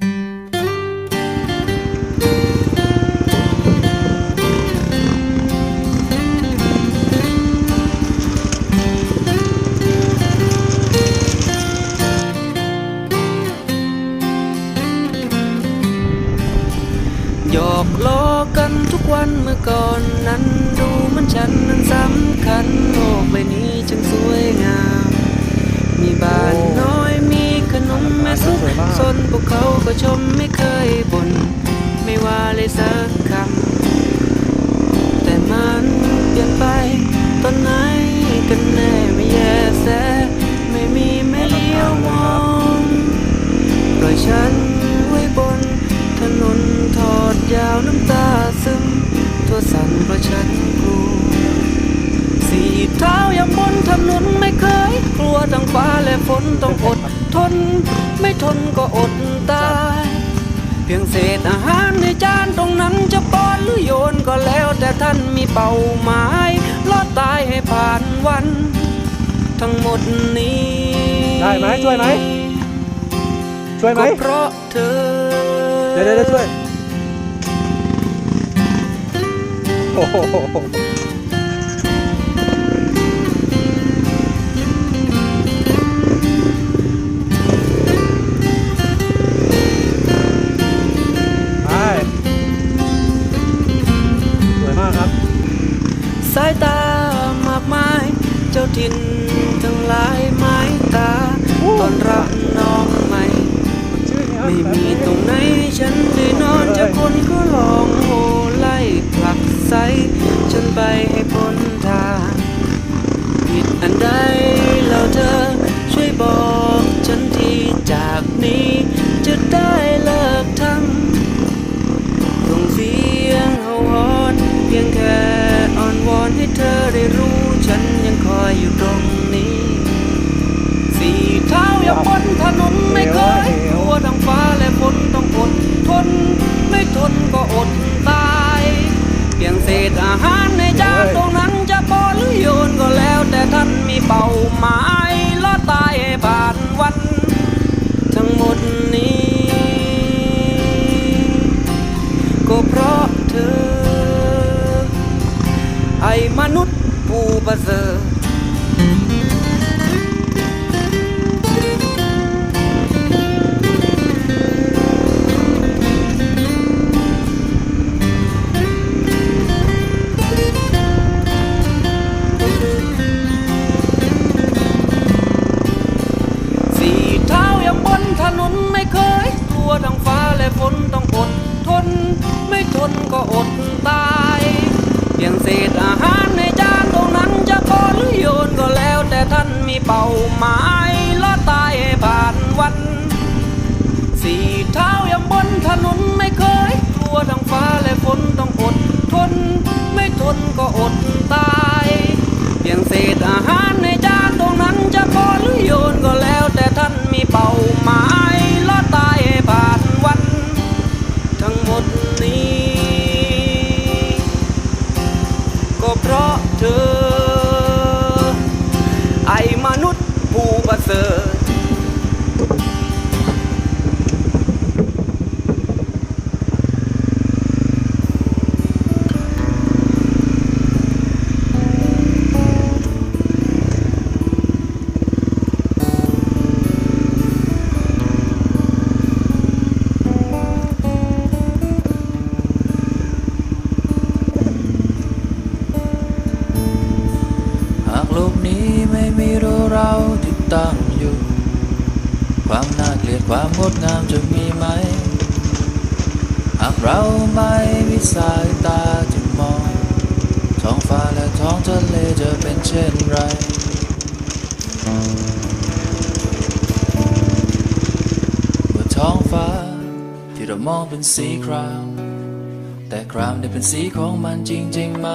หยอกล้อกันทุกวันเมื่อก่อนนั้น ดูเหมันฉันนั้นสำคัญโลกใบนี้จึงสวยงาม มีบ้านน้อยมีขนมแม่ซุปซนพวกเขา ก็ชมไม่เคยบ่นไม่ว่าเลยสักคำ แต่มันเปลี่ยนไปตอนไหนกันแน่ไม่แย่แสไม่มีแม่เลี้ยวมองปล่อยฉันไว้บน ถนนทอดยาวน้ำตาซึม ตัวสั่นเพราะฉันกลัวสีเท้ายังบนถนนไม่เคย กลัวทั้งฟ้าและฝนต้องอด ทน ไม่ทนก็อดตาย เพียงเศษอาหารในจานตรงนั้นจะป้อนหรือโยนก็แล้วแต่ท่านมีเป้าหมายลอดตายให้ผ่านวัน ทั้งหมดนี้ ได้ไหมช่วยไหมช่วยไหมก็เพราะเธอ เดี๋ยวเดี๋ยวเดี๋ยวช่วย โอ้โห ครับ สายตามากมาย เจ้าถิ่นทั้งหลายไม้ตาตอนรับน้องใหม่ชื่อนี้ครับไม่มีตรงไหนฉันได้นอนจะคนก็ลองโหไล่ผลักไสฉันไป มนุษย์ผู้ประเสริฐสี่เท้ายังบนถนนไม่เคยตัวดังฟ้าและฝนต้องอดทนไม่ทนก็อดตายเพียงเศษ เป้าหมายลอดตายให้ผ่านวัน สี่เท้ายังบนถนนไม่เคย กลัวทั้งฟ้าและฝนต้องอดทน ไม่ทนก็อดตายเพียงเศษอาหารในจานตรงนั้นจะพอหรือโยนก็แล้ว แต่ท่านมีเป้าหมายลอดตายให้ผ่านวัน ทั้งหมดนี้ ก็เพราะเธอ ผู้ ตั้งอยู่ ความน่าเกลียดความงดงามจะมีไหม หากเราไม่มีสายตาที่มอง ท้องฟ้าและท้องทะเลจะเป็นเช่นไรเมื่อท้องฟ้าที่เรามองเป็นสีคราม แต่ครามได้เป็นสีของมันจริงๆไหม